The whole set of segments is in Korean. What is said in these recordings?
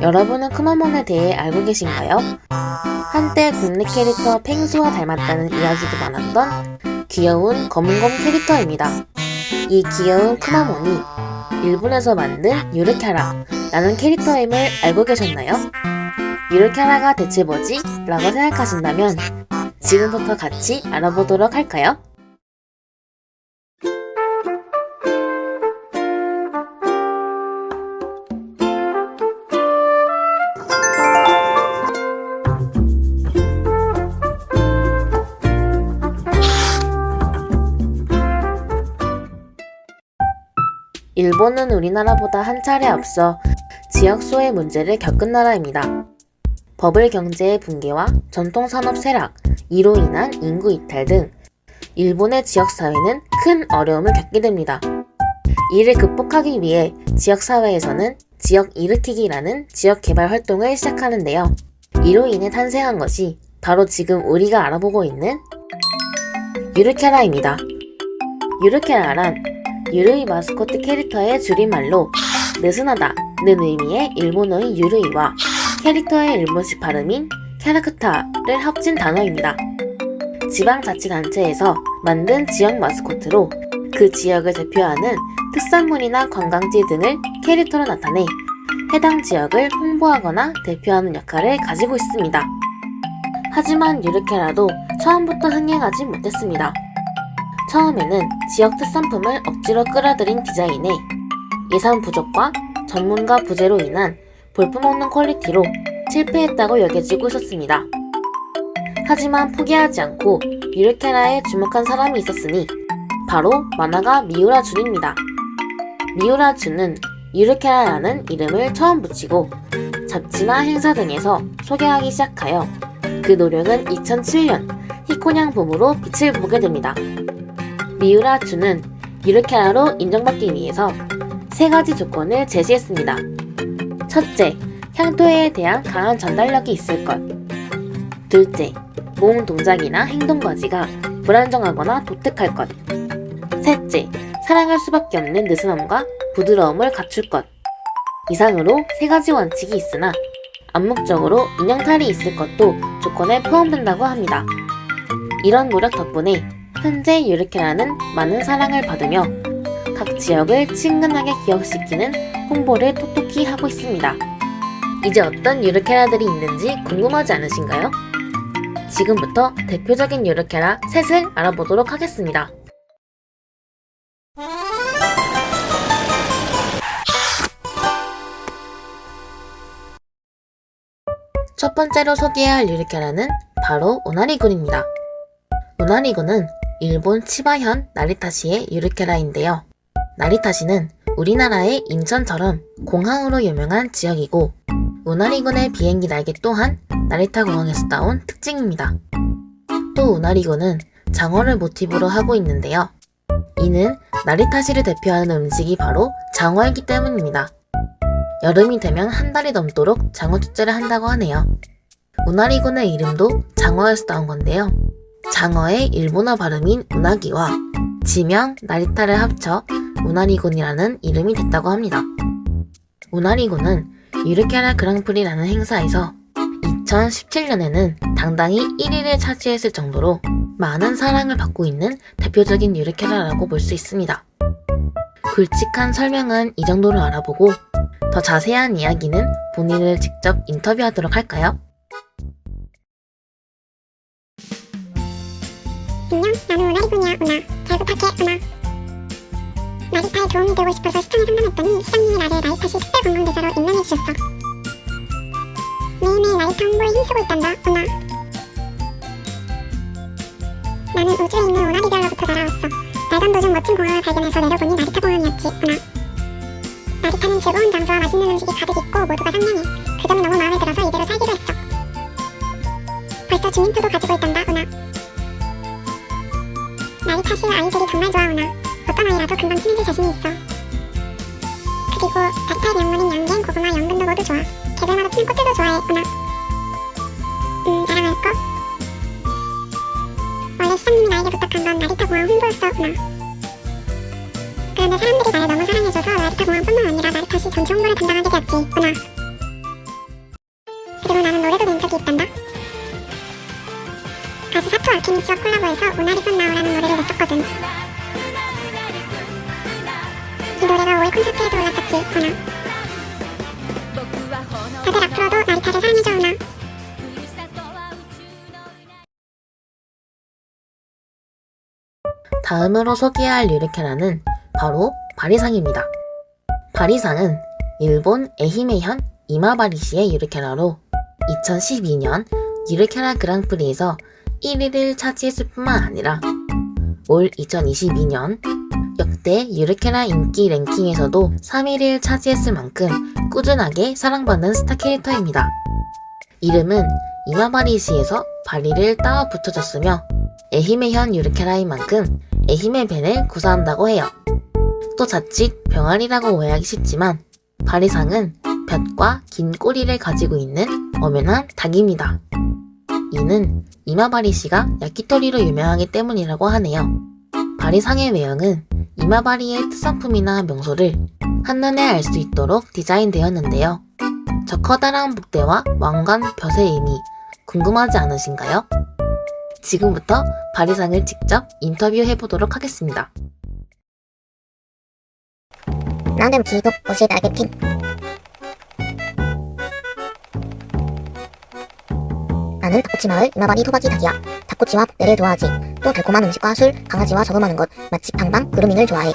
여러분은 쿠마몬에 대해 알고 계신가요? 한때 국내 캐릭터 펭수와 닮았다는 이야기도 많았던 귀여운 검은곰 캐릭터입니다. 이 귀여운 쿠마몬이 일본에서 만든 유르캬라라는 캐릭터임을 알고 계셨나요? 유르캬라가 대체 뭐지? 라고 생각하신다면 지금부터 같이 알아보도록 할까요? 일본은 우리나라보다 한 차례 앞서 지역 소외 문제를 겪은 나라입니다. 버블 경제의 붕괴와 전통 산업 쇠락, 이로 인한 인구 이탈 등 일본의 지역 사회는 큰 어려움을 겪게 됩니다. 이를 극복하기 위해 지역 사회에서는 지역 일으키기라는 지역 개발 활동을 시작하는데요. 이로 인해 탄생한 것이 바로 지금 우리가 알아보고 있는 유르케라입니다. 유르케라란 유르이 마스코트 캐릭터의 줄임말로 느슨하다는 의미의 일본어인 유르이와 캐릭터의 일본식 발음인 캐라크타를 합친 단어입니다. 지방자치단체에서 만든 지역 마스코트로 그 지역을 대표하는 특산물이나 관광지 등을 캐릭터로 나타내 해당 지역을 홍보하거나 대표하는 역할을 가지고 있습니다. 하지만 유르케라도 처음부터 흥행하지 못했습니다. 처음에는 지역 특산품을 억지로 끌어들인 디자인에 예산 부족과 전문가 부재로 인한 볼품없는 퀄리티로 실패했다고 여겨지고 있었습니다. 하지만 포기하지 않고 유르케라에 주목한 사람이 있었으니 바로 만화가 미우라 준입니다. 미우라 준은 유르케라라는 이름을 처음 붙이고 잡지나 행사 등에서 소개하기 시작하여 그 노력은 2007년 히코냥 봄으로 빛을 보게 됩니다. 미우라 준은 유르케라로 인정받기 위해서 세 가지 조건을 제시했습니다. 첫째, 향토에 대한 강한 전달력이 있을 것. 둘째, 몸 동작이나 행동 거지가 불안정하거나 독특할 것. 셋째, 사랑할 수밖에 없는 느슨함과 부드러움을 갖출 것. 이상으로 세 가지 원칙이 있으나 암묵적으로 인형탈이 있을 것도 조건에 포함된다고 합니다. 이런 노력 덕분에 현재 유르케라는 많은 사랑을 받으며 각 지역을 친근하게 기억시키는 홍보를 톡톡히 하고 있습니다. 이제 어떤 유르케라들이 있는지 궁금하지 않으신가요? 지금부터 대표적인 유르케라 셋을 알아보도록 하겠습니다. 첫 번째로 소개할 유르케라는 바로 오나리군입니다. 오나리군은 일본 치바현 나리타시의 유르케라인데요. 나리타시는 우리나라의 인천처럼 공항으로 유명한 지역이고 우나리군의 비행기 날개 또한 나리타 공항에서 따온 특징입니다. 또 우나리군은 장어를 모티브로 하고 있는데요. 이는 나리타시를 대표하는 음식이 바로 장어이기 때문입니다. 여름이 되면 한 달이 넘도록 장어 축제를 한다고 하네요. 우나리군의 이름도 장어에서 따온 건데요. 장어의 일본어 발음인 우나기와 지명 나리타를 합쳐 우나리군이라는 이름이 됐다고 합니다. 우나리군은 유르케라 그랑프리라는 행사에서 2017년에는 당당히 1위를 차지했을 정도로 많은 사랑을 받고 있는 대표적인 유르케라라고 볼 수 있습니다. 굵직한 설명은 이 정도로 알아보고 더 자세한 이야기는 본인을 직접 인터뷰하도록 할까요? 부탁해, 우나. 나리타에 도움이 되고 싶어서 시청에 상담했더니 시장님이 나를 나리타시 특별 관광대사로 임명해주셨어. 매일매일 나리타 홍보에 힘쓰고 있단다, 우나. 나는 우주에 있는 우나리별로부터 날아왔어. 날던 도중 멋진 공항을 발견해서 내려보니 나리타 공항이었지, 우나. 나리타는 즐거운 장소와 맛있는 음식이 가득 있고 모두가 상냥해. 그 점이 너무 마음에 들어서 이대로 살기로 했어. 벌써 주민표도 가지고 있단다, 우 나. 나리타시 아이들이 정말 좋아하나 어떤 아이라도 금방 친해질 자신이 있어 그리고 나리타의 명물인 양갱, 고구마, 연근도 모두 좋아 계절마다 피는 꽃들도 좋아해, 우나 음, 자랑할까? 원래 시장님이 나에게 부탁한 건 나리타 공항 홍보였어, 우나 그런데 사람들이 나를 너무 사랑해줘서 나리타 공항뿐만 아니라 나리타시 전체 홍보를 담당하게 되었지, 우나 적이 있단다. 가수 사토 아케미치와 콜라보해서 오나리선 노래가 5월 콘서트에도 올랐었지, 오나. 다들 앞으로도 나리타를 사랑해줘, 오나. 다음으로 소개할 유리케라는 바로 바리상입니다. 바리상은 일본 에히메현 이마바리시의 유리케라로 2012년 유리케라 그랑프리에서 1위를 차지했을 뿐만 아니라 올 2022년 역대 유리케라 인기 랭킹에서도 3위를 차지했을 만큼 꾸준하게 사랑받는 스타 캐릭터입니다. 이름은 이마바리시에서 바리를 따와 붙여졌으며 에히메현 유리케라인 만큼 에히메 벤을 구사한다고 해요. 또 자칫 병아리라고 오해하기 쉽지만 바리상은 볕과 긴 꼬리를 가지고 있는 엄연한 닭입니다. 이는 이마바리 씨가 야키토리로 유명하기 때문이라고 하네요. 바리상의 외형은 이마바리의 특산품이나 명소를 한눈에 알 수 있도록 디자인되었는데요. 저 커다란 복대와 왕관 벼의 의미 궁금하지 않으신가요? 지금부터 바리상을 직접 인터뷰해 보도록 하겠습니다. 나는 비급 옷이 나게 팀. 나는 닭꼬치 마을 이마바리 토박이 닭이야. 닭꼬치와 복대를 좋아하지. 또 달콤한 음식과 술, 강아지와 저금하는 것, 맛집 방방, 그루밍을 좋아해.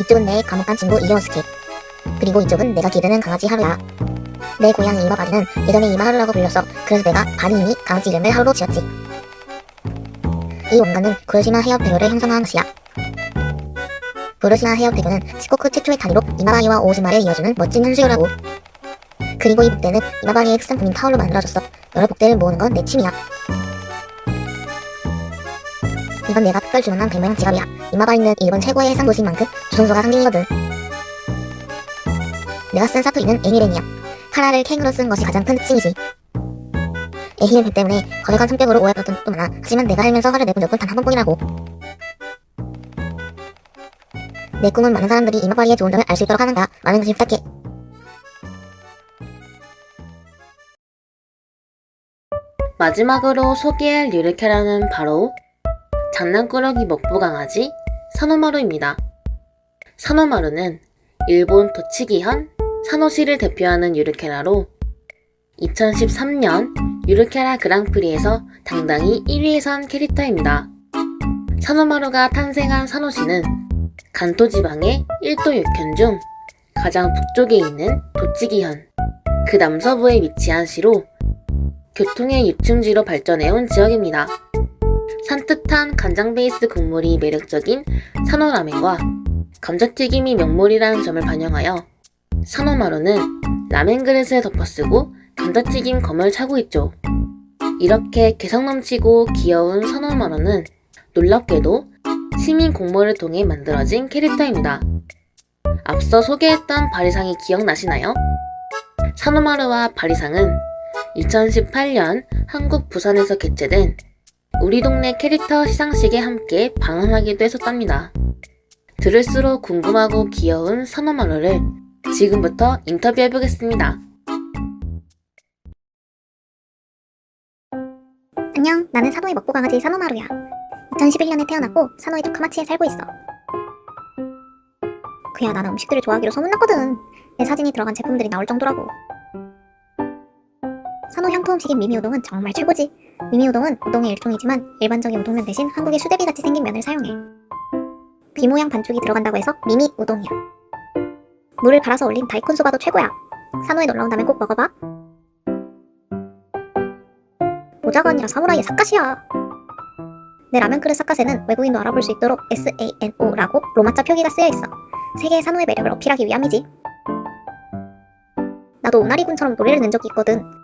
이쪽은 내 감옥 간 친구 이경스키. 그리고 이쪽은 내가 기르는 강아지 하루야. 내 고양이 이마바리는 예전에 이마하루라고 불렸어. 그래서 내가 바리이니 강아지 이름을 하루로 지었지. 이 원간은 구르시마 해협 대교를 형성한 곳이야. 구르시마 해협 대교는 시코쿠 최초의 다리로 이마바리와 오즈마를 이어주는 멋진 현수교라고. 그리고 이 복대는 이마바리의 특산품인 타올로 만들어졌어. 여러 복대를 모으는 건 내 취미야. 이건 내가 특별 주문한 백모양 지갑이야. 이마바리는 일본 최고의 해상 도시인 만큼 조선소가 상징이거든. 내가 쓴 사투리는 에미렌이야. 카라를 캥으로 쓴 것이 가장 큰 특징이지. 배 때문에 거대한 성격으로 오해받던 적도 많아. 하지만 내가 알면서 화를 내본 적은 단 한 번뿐이라고. 내 꿈은 많은 사람들이 이마바리의 좋은 점을 알 수 있도록 하는 거야. 많은 관심 부탁해. 마지막으로 소개할 유리케라는 바로 장난꾸러기 먹부 강아지 사노마루입니다. 사노마루는 일본 도치기현 사노시를 대표하는 유리케라로 2013년 유리케라 그랑프리에서 당당히 1위에 선 캐릭터입니다. 사노마루가 탄생한 사노시는 간토 지방의 1도 6현 중 가장 북쪽에 있는 도치기현 그 남서부에 위치한 시로 교통의 유충지로 발전해온 지역입니다. 산뜻한 간장 베이스 국물이 매력적인 산호라멘과 감자튀김이 명물이라는 점을 반영하여 산호마루는 라멘 그릇을 덮어쓰고 감자튀김 검을 차고 있죠. 이렇게 개성 넘치고 귀여운 산호마루는 놀랍게도 시민 공모를 통해 만들어진 캐릭터입니다. 앞서 소개했던 바리상이 기억나시나요? 산호마루와 바리상은 2018년 한국 부산에서 개최된 우리 동네 캐릭터 시상식에 함께 방문하기도 했었답니다. 들을수록 궁금하고 귀여운 산호마루를 지금부터 인터뷰해보겠습니다. 안녕, 나는 사노의 먹보 강아지 사노마루야. 2011년에 태어났고 사노의 도카마치에 살고 있어. 그야 나는 음식들을 좋아하기로 소문났거든. 내 사진이 들어간 제품들이 나올 정도라고. 사노 향토 음식인 미미우동은 정말 최고지. 미미우동은 우동의 일종이지만 일반적인 우동면 대신 한국의 수제비 같이 생긴 면을 사용해. 비 모양 반죽이 들어간다고 해서 미미 우동이야. 물을 갈아서 올린 다이콘 소바도 최고야. 사노에 놀러 온다면 꼭 먹어봐. 모자가 아니라 사무라이의 사카시야. 내 라면 그릇 사카세는 외국인도 알아볼 수 있도록 SANO라고 로마자 표기가 쓰여 있어. 세계의 산호의 매력을 어필하기 위함이지. 나도 오나리군처럼 노래를 낸 적이 있거든.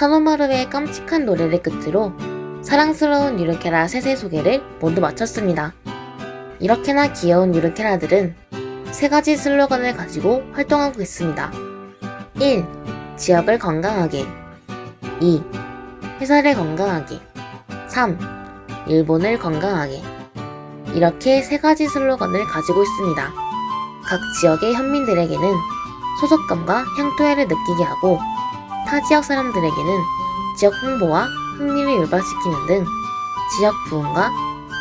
산호마루의 깜찍한 노래를 끝으로 사랑스러운 유르케라 셋의 소개를 모두 마쳤습니다. 이렇게나 귀여운 유르케라들은 세 가지 슬로건을 가지고 활동하고 있습니다. 1. 지역을 건강하게 2. 회사를 건강하게 3. 일본을 건강하게 이렇게 세 가지 슬로건을 가지고 있습니다. 각 지역의 현민들에게는 소속감과 향토해를 느끼게 하고 타 지역 사람들에게는 지역 홍보와 흥미를 유발시키는 등 지역 부흥과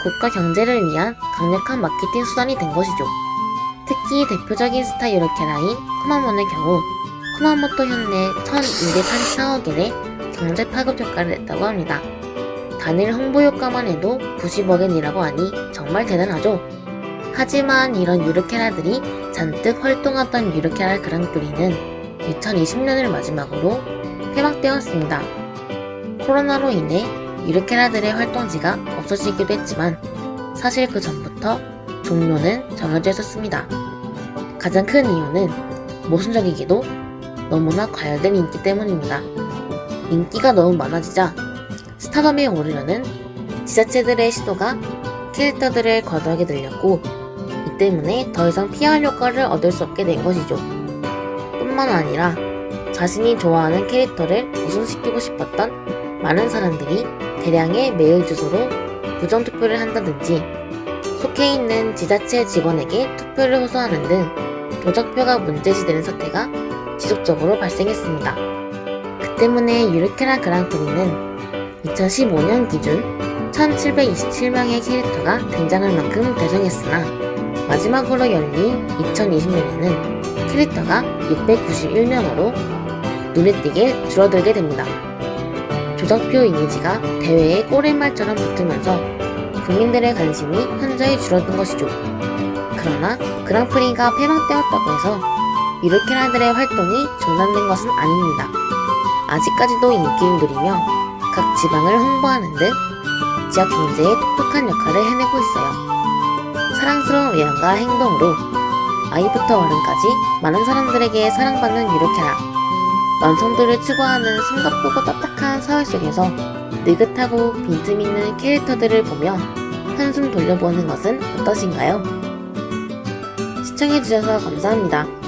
국가 경제를 위한 강력한 마케팅 수단이 된 것이죠. 특히 대표적인 스타 유르케라인 쿠마몬의 경우 쿠마모토 현내 1284억엔의 경제 파급 효과를 냈다고 합니다. 단일 홍보 효과만 해도 90억엔이라고 하니 정말 대단하죠. 하지만 이런 유르케라들이 잔뜩 활동하던 유르케라 그랑프리는 2020년을 마지막으로 폐막되었습니다. 코로나로 인해 유르케라들의 활동지가 없어지기도 했지만 사실 그 전부터 종료는 정해져 있었습니다. 가장 큰 이유는 모순적이게도 너무나 과열된 인기 때문입니다. 인기가 너무 많아지자 스타덤에 오르려는 지자체들의 시도가 캐릭터들을 거두하게 들렸고 이 때문에 더 이상 PR 효과를 얻을 수 없게 된 것이죠. 뿐만 아니라 자신이 좋아하는 캐릭터를 우승시키고 싶었던 많은 사람들이 대량의 메일 주소로 부정투표를 한다든지 속해 있는 지자체 직원에게 투표를 호소하는 등 도적표가 문제시되는 사태가 지속적으로 발생했습니다. 그 때문에 유르케라 그랑프리는 2015년 기준 1727명의 캐릭터가 등장할 만큼 대성했으나 마지막으로 열린 2020년에는 캐릭터가 691명으로 눈에 띄게 줄어들게 됩니다. 조작표 이미지가 대회에 꼬리말처럼 붙으면서 국민들의 관심이 현저히 줄어든 것이죠. 그러나 그랑프리가 폐막되었다고 해서 유르케라들의 활동이 중단된 것은 아닙니다. 아직까지도 인기를 누리며 각 지방을 홍보하는 등 지역 경제에 똑똑한 역할을 해내고 있어요. 사랑스러운 외양과 행동으로 아이부터 어른까지 많은 사람들에게 사랑받는 유르케라. 완성도를 추구하는 숨가쁘고 딱딱한 사회 속에서 느긋하고 빈틈 있는 캐릭터들을 보며 한숨 돌려보는 것은 어떠신가요? 시청해주셔서 감사합니다.